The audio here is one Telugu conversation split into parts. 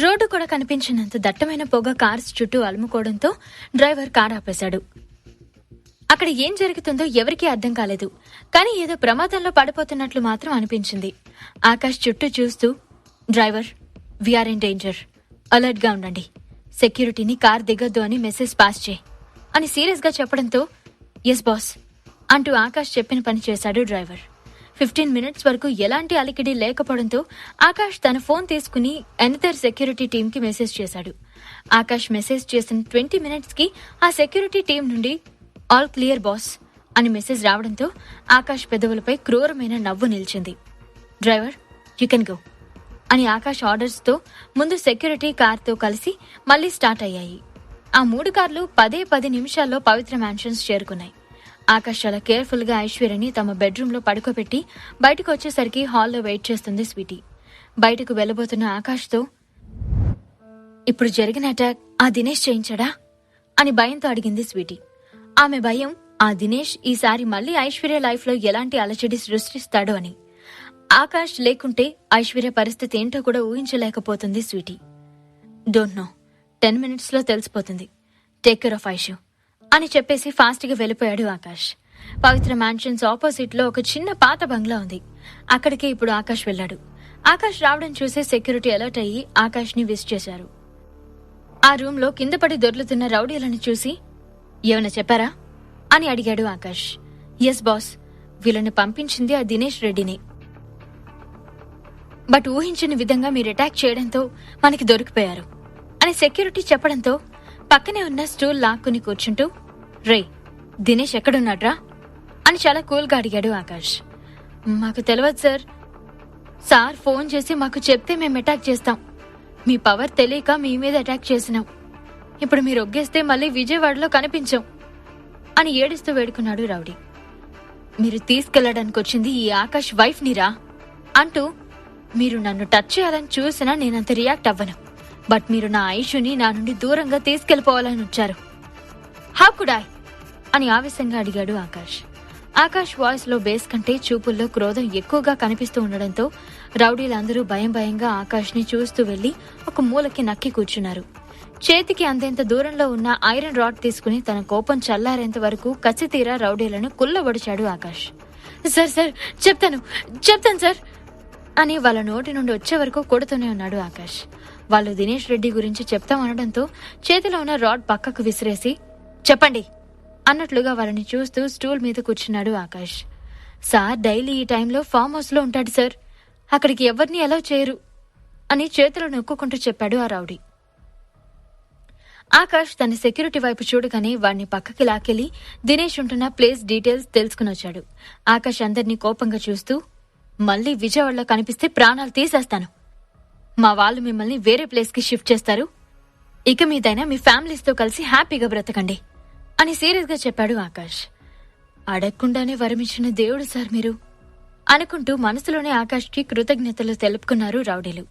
రోడ్డు కూడా కనిపించినంత దట్టమైన పొగ కార్స్ చుట్టూ అలుముకోవడంతో డ్రైవర్ కార్ ఆపేశాడు. అక్కడ ఏం జరుగుతుందో ఎవరికీ అర్థం కాలేదు. కానీ ఏదో ప్రమాదంలో పడిపోతున్నట్లు మాత్రం అనిపించింది. ఆకాష్ చుట్టూ చూస్తూ డ్రైవర్ వీఆర్ ఇన్ డేంజర్ అలర్ట్గా ఉండండి. సెక్యూరిటీని కార్ దిగొద్దు అని మెసేజ్ పాస్ చేయి. అని సీరియస్గా చెప్పడంతో ఎస్ బాస్ అంటూ ఆకాష్ చెప్పిన పని చేశాడు డ్రైవర్. ఫిఫ్టీన్ మినిట్స్ వరకు ఎలాంటి అలికిడి లేకపోవడంతో ఆకాష్ తన ఫోన్ తీసుకుని ఎనదర్ సెక్యూరిటీ టీమ్కి మెసేజ్ చేశాడు. ఆకాష్ మెసేజ్ చేసిన ట్వంటీ మినిట్స్కి ఆ సెక్యూరిటీ టీం నుండి ఆల్ క్లియర్ బాస్ అని మెసేజ్ రావడంతో ఆకాష్ పెదవులపై క్రూరమైన నవ్వు నిలిచింది. డ్రైవర్ యూ కెన్ గో అని ఆకాష్ ఆర్డర్స్తో ముందు సెక్యూరిటీ కార్తో కలిసి మళ్ళీ స్టార్ట్ అయ్యాయి. ఆ మూడు కార్లు పదే పది నిమిషాల్లో పవిత్ర మ్యాన్షన్స్ చేరుకున్నాయి. ఆకాష్ చాలా కేర్ఫుల్గా ఐశ్వర్యని తమ బెడ్రూమ్లో పడుకోబెట్టి బయటకు వచ్చేసరికి హాల్లో వెయిట్ చేస్తుంది స్వీటీ. బయటకు వెళ్ళబోతున్న ఆకాష్తో ఇప్పుడు జరిగిన అటాక్ ఆ దినేష్ చేయించాడా? అని భయంతో అడిగింది స్వీటీ. ఆమె భయం ఆ దినేష్ ఈసారి మళ్ళీ ఐశ్వర్య లైఫ్లో ఎలాంటి అలచడి సృష్టిస్తాడో అని. ఆకాష్ లేకుంటే ఐశ్వర్య పరిస్థితి ఏంటో కూడా ఊహించలేకపోతుంది స్వీటీ. Don't know. టెన్ మినిట్స్లో తెలిసిపోతుంది. టేక్ కేర్ ఆఫ్ ఐష్యూ అని చెప్పేసి ఫాస్ట్గా వెళ్ళిపోయాడు ఆకాష్. పవిత్ర మ్యాన్షన్స్ ఆపోజిట్లో ఒక చిన్న పాత బంగ్లా ఉంది. అక్కడికే ఇప్పుడు ఆకాష్ వెళ్ళాడు. ఆకాష్ రావడం చూసే సెక్యూరిటీ అలర్ట్ అయ్యి ఆకాష్ని విస్ చేశారు. ఆ రూమ్లో కింద పడి దొర్లుతున్న రౌడీలను చూసి ఏమైనా చెప్పారా? అని అడిగాడు ఆకాష్. ఎస్ బాస్ వీళ్ళని పంపించింది ఆ దినేష్ రెడ్డిని. బట్ ఊహించిన విధంగా మీరు అటాక్ చేయడంతో మనకి దొరికిపోయారు. అని సెక్యూరిటీ చెప్పడంతో పక్కనే ఉన్న స్టూల్ లాక్కుని కూర్చుంటూ రే దినేష్ ఎక్కడున్నాడ్రా? అని చాలా కూల్గా అడిగాడు ఆకాష్. మాకు తెలియదు సార్. సార్ ఫోన్ చేసి మాకు చెప్తే మేము అటాక్ చేస్తాం. మీ పవర్ తెలియక మీ మీద అటాక్ చేసినాం. ఇప్పుడు మీరు ఒగ్గేస్తే మళ్ళీ విజయవాడలో కనిపించాం. అని ఏడుస్తూ వేడుకున్నాడు రౌడీ. మీరు తీసుకెళ్ళడానికి వచ్చింది ఈ ఆకాష్ వైఫ్ నిరా? అంటూ మీరు నన్ను టచ్ చేయాలని చూసినా నేనంత రియాక్ట్ అవ్వను. బట్ మీరు నా ఐషుని నా నుండి దూరంగా తీసుకెళ్ళిపోవాలని వచ్చారు. హౌ కుడాయ్ అని ఆవేశంగా అడిగాడు ఆకాష్. ఆకాష్ వాయిస్లో బేస్ కంటే చూపుల్లో క్రోధం ఎక్కువగా కనిపిస్తూ ఉండడంతో రౌడీలందరూ భయం భయంగా ఆకాష్ని చూస్తూ వెళ్ళి ఒక మూలకి నక్కి కూర్చున్నారు. చేతికి అంతెంత దూరంలో ఉన్న ఐరన్ రాడ్ తీసుకుని తన కోపం చల్లారేంత వరకు కచ్చితీరా రౌడీలను కుల్లబడిచాడు ఆకాష్. సార్ సార్ చెప్తాను చెప్తాను సార్ అని వాళ్ళ నోటి నుండి వచ్చే వరకు కొడుతూనే ఉన్నాడు ఆకాష్. వాళ్ళు దినేష్ రెడ్డి గురించి చెప్తామనడంతో చేతిలో ఉన్న రాడ్ పక్కకు విసిరేసి చెప్పండి అన్నట్లుగా వాళ్ళని చూస్తూ స్టూల్ మీద కూర్చున్నాడు ఆకాష్. సార్ డైలీ ఈ టైంలో ఫామ్ హౌస్లో ఉంటాడు సార్. అక్కడికి ఎవరిని ఎలా చేయరు అని చేతులు నొక్కుంటూ చెప్పాడు ఆ రౌడీ. ఆకాష్ తన సెక్యూరిటీ వైపు చూడగానే వాడిని పక్కకి లాకెళ్ళి దినేష్ ఉంటున్న ప్లేస్ డీటెయిల్స్ తెలుసుకుని వచ్చాడు. ఆకాష్ అందరినీ కోపంగా చూస్తూ మళ్ళీ విజయవాడలో కనిపిస్తే ప్రాణాలు తీసేస్తాను. మా వాళ్ళు మిమ్మల్ని వేరే ప్లేస్కి షిఫ్ట్ చేస్తారు. ఇక మీదైనా మీ ఫ్యామిలీస్తో కలిసి హ్యాపీగా బ్రతకండి అని సీరియస్గా చెప్పాడు ఆకాష్. అడగకుండానే వరమిచ్చిన దేవుడు సార్ మీరు అనుకుంటూ మనసులోనే ఆకాష్కి కృతజ్ఞతలు తెలుపుకున్నారు రౌడీలు.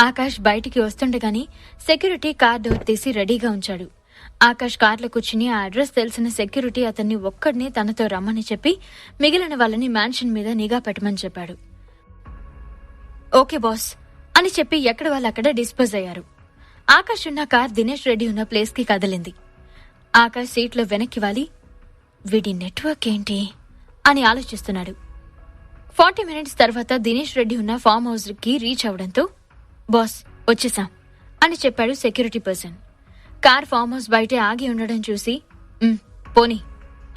ఆకాష్ బయటికి వస్తుండగాని సెక్యూరిటీ కార్ డోర్ తీసి రెడీగా ఉంచాడు. ఆకాష్ కార్లో కూర్చుని ఆ అడ్రస్ తెలిసిన సెక్యూరిటీ అతన్ని ఒక్కడిని తనతో రమ్మని చెప్పి మిగిలిన వాళ్ళని మ్యాన్షన్ మీద నిఘా పెట్టమని చెప్పాడు. ఓకే బాస్ అని చెప్పి ఎక్కడ వాళ్ళు అక్కడ డిస్పోజ్ అయ్యారు. ఆకాష్ ఉన్న కార్ దినేష్ రెడ్డి ఉన్న ప్లేస్కి కదిలింది. ఆకాష్ సీట్లో వెనక్కి వాలి వీడి నెట్వర్క్ ఏంటి? అని ఆలోచిస్తున్నాడు. ఫార్టీ మినిట్స్ తర్వాత దినేష్ రెడ్డి ఉన్న ఫామ్ హౌస్కి రీచ్ అవడంతో బాస్ వచ్చేసాం అని చెప్పాడు security person car farm house బయటే ఆగి ఉండడం చూసి పోనీ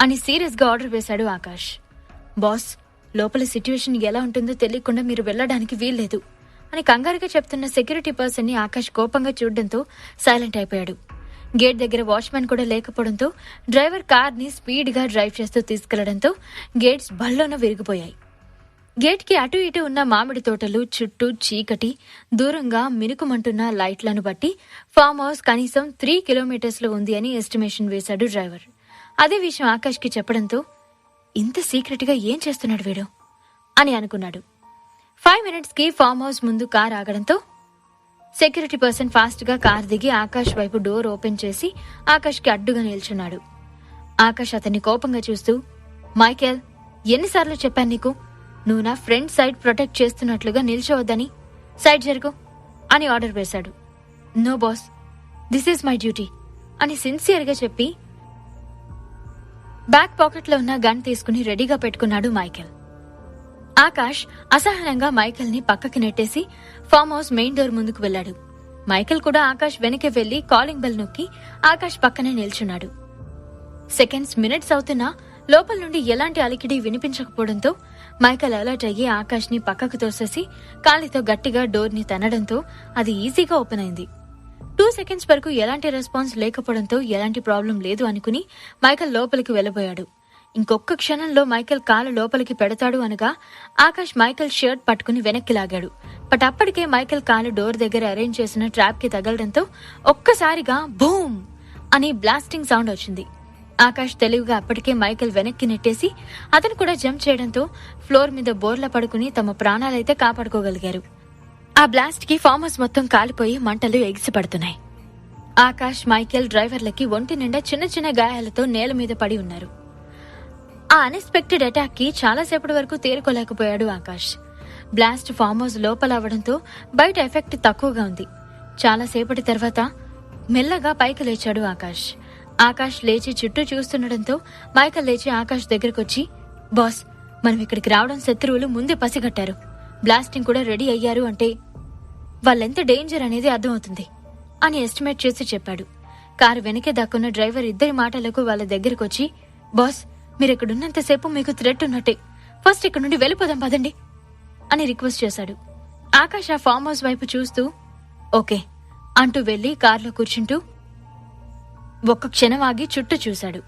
అని సీరియస్గా ఆర్డర్ వేశాడు ఆకాష్. బాస్ లోపల సిట్యుయేషన్ ఎలా ఉంటుందో తెలియకుండా మీరు వెళ్ళడానికి వీల్లేదు. అని కంగారుగా చెప్తున్న సెక్యూరిటీ పర్సన్ని ఆకాష్ కోపంగా చూడడంతో సైలెంట్ అయిపోయాడు. గేట్ దగ్గర వాచ్మెన్ కూడా లేకపోవడంతో డ్రైవర్ కార్ని స్పీడ్గా డ్రైవ్ చేస్తూ తీసుకెళ్ళడంతో గేట్స్ బల్లోన విరిగిపోయాయి. గేట్కి అటు ఇటు ఉన్న మామిడి తోటలు చుట్టూ చీకటి దూరంగా మినుకుమంటున్న లైట్లను బట్టి ఫామ్ హౌస్ కనీసం త్రీ కిలోమీటర్స్లో ఉంది అని ఎస్టిమేషన్ వేశాడు డ్రైవర్. అదే విషయం ఆకాష్కి చెప్పడంతో ఇంత సీక్రెట్గా ఏం చేస్తున్నాడు వీడు? అని అనుకున్నాడు. ఫైవ్ మినిట్స్కి ఫామ్ హౌస్ ముందు కార్ ఆగడంతో సెక్యూరిటీ పర్సన్ ఫాస్ట్గా కార్ దిగి ఆకాష్ వైపు డోర్ ఓపెన్ చేసి ఆకాష్కి అడ్డుగా నిల్చున్నాడు. ఆకాష్ అతన్ని కోపంగా చూస్తూ మైకేల్ ఎన్నిసార్లు చెప్పాను నీకు? నువ్వు నా ఫ్రెండ్ సైడ్ ప్రొటెక్ట్ చేస్తున్నట్లుగా నిల్చోవద్దని. సైడ్ జరుగు అని ఆర్డర్ వేశాడు. No boss this is my duty అని సిన్సియర్గా చెప్పి బ్యాక్ పాకెట్లో ఉన్న గన్ తీసుకుని రెడీగా పెట్టుకున్నాడు మైకేల్. ఆకాష్ అసహనంగా మైకేల్ని పక్కకి నెట్టేసి ఫామ్ హౌస్ మెయిన్ డోర్ ముందుకు వెళ్ళాడు. మైకేల్ కూడా ఆకాష్ వెనక్కి వెళ్ళి కాలింగ్ బెల్ నొక్కి ఆకాష్ పక్కనే నిల్చున్నాడు. సెకండ్స్ మినిట్స్ అవుతున్నా లోపల నుండి ఎలాంటి అలికిడి వినిపించకపోవడంతో మైకేల్ అలర్ట్ అయ్యి ఆకాష్ని పక్కకు తోసేసి కాలితో గట్టిగా డోర్ని తన్నడంతో అది ఈజీగా ఓపెన్ అయింది. టూ సెకండ్స్ వరకు ఎలాంటి రెస్పాన్స్ లేకపోవడంతో ఎలాంటి ప్రాబ్లం లేదు అనుకుని మైకేల్ లోపలికి వెళ్ళబోయాడు. ఇంకొక్క క్షణంలో మైకేల్ కాలు లోపలికి పెడతాడు అనగా ఆకాష్ మైకేల్ షర్ట్ పట్టుకుని వెనక్కి లాగాడు. బట్ అప్పటికే మైకేల్ కాలు డోర్ దగ్గర అరేంజ్ చేసిన ట్రాప్కి తగలడంతో ఒక్కసారిగా బూమ్ అని బ్లాస్టింగ్ సౌండ్ వచ్చింది. ఆకాష్ తెలివిగా అప్పటికే మైకేల్ వెనక్కి నెట్టేసి అతను కూడా జంప్ చేయడంతో ఫ్లోర్ మీద బోర్ల పడుకుని తమ ప్రాణాలైతే కాపాడుకోగలిగారు. ఆ బ్లాస్ట్కి ఫామ్ హౌస్ మొత్తం కాలిపోయి మంటలు ఎగిసిపడుతున్నాయి. ఆకాష్ మైకేల్ డ్రైవర్లకి ఒంటి నిండా చిన్న చిన్న గాయాలతో నేల మీద పడి ఉన్నారు. ఆ అన్ఎక్స్పెక్టెడ్ అటాక్కి చాలాసేపటి వరకు తేరుకోలేకపోయాడు ఆకాష్. బ్లాస్ట్ ఫామ్ హౌస్ లోపల అవడంతో బయట ఎఫెక్ట్ తక్కువగా ఉంది. చాలాసేపటి తర్వాత మెల్లగా పైకి లేచాడు ఆకాష్. ఆకాష్ లేచి చుట్టూ చూస్తుండడంతో మైకల్ లేచి ఆకాష్ దగ్గరకొచ్చి బాస్ మనం ఇక్కడికి రావడం శత్రువులు ముందే పసిగట్టారు. బ్లాస్టింగ్ కూడా రెడీ అయ్యారు అంటే వాళ్ళెంత డేంజర్ అనేది అర్థమవుతుంది అని ఎస్టిమేట్ చేసి చెప్పాడు. కారు వెనకే దాక్కున్న డ్రైవర్ ఇద్దరి మాటలకు వాళ్ళ దగ్గరకొచ్చి బాస్ మీరు ఇక్కడున్నంతసేపు మీకు థ్రెట్ ఉన్నట్టే. ఫస్ట్ ఇక్కడ నుండి వెళ్ళిపోదాం పదండి అని రిక్వెస్ట్ చేశాడు. ఆకాష్ ఆ ఫామ్ హౌస్ వైపు చూస్తూ ఓకే అంటూ వెళ్ళి కారులో కూర్చుంటూ ఒక్క క్షణం ఆగి చుట్టూ చూశాడు.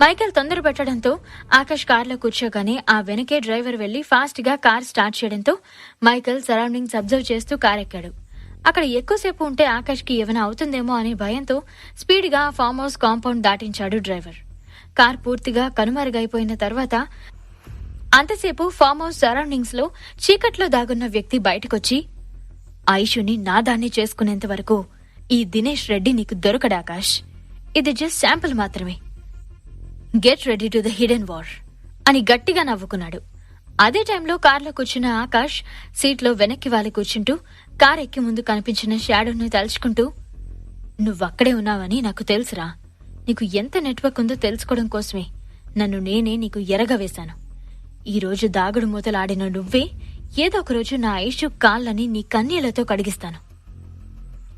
మైకేల్ తొందర పెట్టడంతో ఆకాష్ కార్లో కూర్చోగానే ఆ వెనకే డ్రైవర్ వెళ్ళి ఫాస్ట్గా కార్ స్టార్ట్ చేయడంతో మైకేల్ సరౌండింగ్స్ అబ్జర్వ్ చేస్తూ కారెక్కాడు అక్కడ ఎక్కువసేపు ఉంటే ఆకాష్కి ఏమైనా అవుతుందేమో అనే భయంతో స్పీడ్గా ఫామ్ హౌస్ కాంపౌండ్ దాటించాడు డ్రైవర్ కార్ పూర్తిగా కనుమరుగైపోయిన తర్వాత అంతసేపు ఫామ్ హౌస్ సరౌండింగ్స్లో చీకట్లో దాగున్న వ్యక్తి బయటకొచ్చి ఐషుని నాదాన్ని చేసుకునేంత వరకు ఈ దినేష్ రెడ్డి నీకు దొరకడు ఆకాష్. ఇది జస్ట్ శాంపుల్ మాత్రమే. Get ready to the hidden war అని గట్టిగా నవ్వుకున్నాడు. అదే టైంలో కార్లో కూర్చున్న ఆకాష్ సీట్లో వెనక్కి వాలి కూర్చుంటూ కార్ ఎక్కి ముందు కనిపించిన షాడోని తలుచుకుంటూ నువ్వక్కడే ఉన్నావని నాకు తెలుసురా. నీకు ఎంత నెట్వర్క్ ఉందో తెలుసుకోవడం కోసమే. నన్ను నేనే నీకు ఎరగవేశాను ఈ రోజు దాగుడు మూతలాడిన నువ్వే ఏదో ఒకరోజు నా ఐషు కాళ్ళని నీ కన్నీళ్ళతో కడిగిస్తాను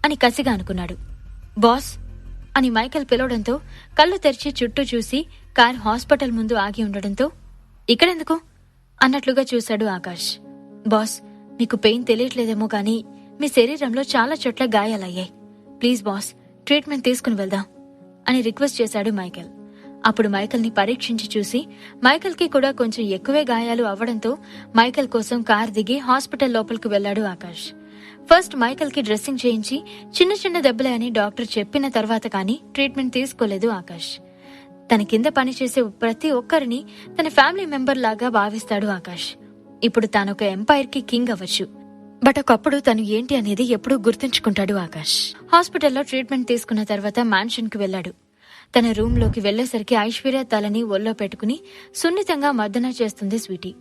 అని కసిగా అనుకున్నాడు. బాస్ అని మైకేల్ పిలవడంతో కళ్ళు తెరిచి చుట్టూ చూసి కార్ హాస్పిటల్ ముందు ఆగి ఉండడంతో ఇక్కడెందుకు? అన్నట్లుగా చూశాడు ఆకాష్. బాస్ మీకు పెయిన్ తెలియట్లేదేమో కానీ మీ శరీరంలో చాలా చోట్ల గాయాలయ్యాయి. ప్లీజ్ బాస్ ట్రీట్మెంట్ తీసుకుని వెళ్దాం. అని రిక్వెస్ట్ చేశాడు మైకేల్. అప్పుడు మైకల్ని పరీక్షించి చూసి మైకేల్కి కూడా కొంచెం ఎక్కువే గాయాలు అవ్వడంతో మైకేల్ కోసం కార్ దిగి హాస్పిటల్ లోపలికి వెళ్ళాడు ఆకాష్. ఫస్ట్ మైకల్కి డ్రెస్సింగ్ చేయించి చిన్న చిన్న దెబ్బలే అని డాక్టర్ చెప్పిన తర్వాత కానీ ట్రీట్మెంట్ తీసుకోలేదు ఆకాష్. తన కింద పనిచేసే ప్రతి ఒక్కరిని తన ఫ్యామిలీ మెంబర్ లాగా భావిస్తాడు ఆకాష్. ఇప్పుడు తానొక ఎంపైర్కి కింగ్ అవ్వచ్చు. బట్ ఒకప్పుడు తను ఏంటి అనేది ఎప్పుడూ గుర్తుంచుకుంటాడు ఆకాష్. హాస్పిటల్లో ట్రీట్మెంట్ తీసుకున్న తర్వాత మ్యాన్షన్ వెళ్ళాడు. వెళ్ళాడు తన రూమ్లోకి వెళ్ళేసరికి ఐశ్వర్య తలని ఒళ్ళో పెట్టుకుని సున్నితంగా మర్దన చేస్తుంది స్వీటీ.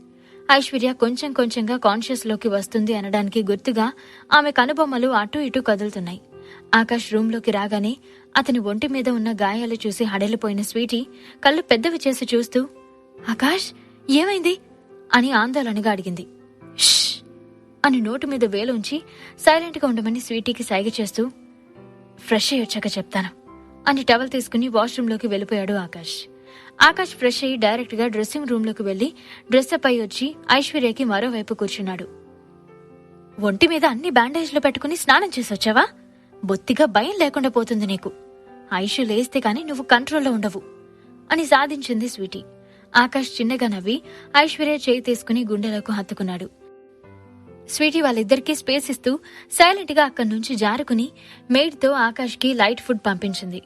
ఐశ్వర్య కొంచెం కొంచెంగా కాన్షియస్లోకి వస్తుంది అనడానికి గుర్తుగా ఆమె కనుబొమ్మలు అటూ ఇటూ కదులుతున్నాయి. ఆకాష్ రూమ్లోకి రాగానే అతని ఒంటి మీద ఉన్న గాయాలు చూసి హడలిపోయిన స్వీటీ కళ్ళు పెద్దవి చేసి చూస్తూ ఆకాష్ ఏమైంది? అని ఆందోళనగా అడిగింది. "షష్" అని నోటు మీద వేలుంచి సైలెంట్గా ఉండమని స్వీటీకి సైగ చేస్తూ ఫ్రెష్ అయ్యి వచ్చాక చెప్తాను అని టవల్ తీసుకుని వాష్రూమ్లోకి వెళ్ళిపోయాడు ఆకాష్. ఆకాష్ ఫ్రెష్ అయ్యి డైరెక్ట్గా డ్రెస్సింగ్ రూమ్లోకి వెళ్ళి డ్రెస్ డ్రెస్అప్ అయి వచ్చి ఐశ్వర్యకి మరోవైపు కూర్చున్నాడు. ఒంటి మీద అన్ని బ్యాండేజ్లు పెట్టుకుని స్నానం చేసొచ్చావా బొత్తిగా భయం లేకుండా పోతుంది నీకు. ఐషు లేస్తే కానీ నువ్వు కంట్రోల్లో ఉండవు అని సాధించింది స్వీటీ. ఆకాష్ చిన్నగా నవ్వి ఐశ్వర్య చేయి తీసుకుని గుండెలకు హత్తుకున్నాడు. స్వీటీ వాళ్ళిద్దరికీ స్పేస్ ఇస్తూ సైలెంట్గా అక్కడి నుంచి జారుకుని మేడ్తో ఆకాష్కి లైట్ ఫుడ్ పంపించింది.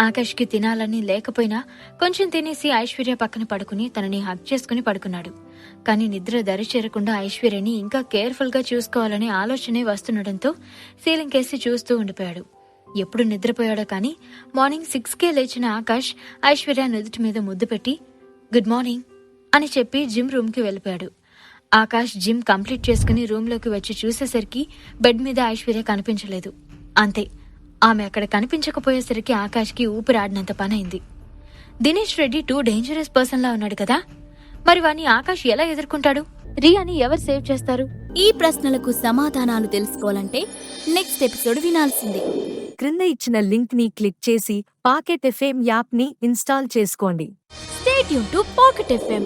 ఆకాష్కి తినాలని లేకపోయినా కొంచెం తినేసి ఐశ్వర్య పక్కన పడుకుని తనని హక్ చేసుకుని పడుకున్నాడు. కానీ నిద్ర దరి చేరకుండా ఐశ్వర్యని ఇంకా కేర్ఫుల్గా చూసుకోవాలనే ఆలోచనే వస్తుండటంతో సీలింగ్ కేసి చూస్తూ ఉండిపోయాడు. ఎప్పుడు నిద్రపోయాడో కానీ మార్నింగ్ సిక్స్ కే లేచిన ఆకాష్ ఐశ్వర్య నుదుటి మీద ముద్దు పెట్టి గుడ్ మార్నింగ్ అని చెప్పి జిమ్ రూమ్కి వెళ్ళిపోయాడు. ఆకాష్ జిమ్ కంప్లీట్ చేసుకుని రూమ్లోకి వచ్చి చూసేసరికి బెడ్ మీద ఐశ్వర్య కనిపించలేదు. అంతే ఆమె అక్కడ కనిపించకపోయేసరికి ఆకాష్కి ఊపిరాడినంత పనైంది. Dinesh Reddy too dangerous person లా ఉన్నాడు కదా? మరి వాణ్ణి ఆకాష్ ఎలా ఎదుర్కొంటాడు? రియాని ఎవరు సేవ్ చేస్తారు? ఈ ప్రశ్నలకు సమాధానాలు తెలుసుకోవాలంటే నెక్స్ట్ ఎపిసోడ్ వినాల్సిందే. క్రింద ఇచ్చిన లింక్ని క్లిక్ చేసి పాకెట్ ఎఫ్ఎం యాప్ని ఇన్స్టాల్ చేసుకోండి. స్టేట్ యూన్ టు పాకెట్ ఎఫ్ఎం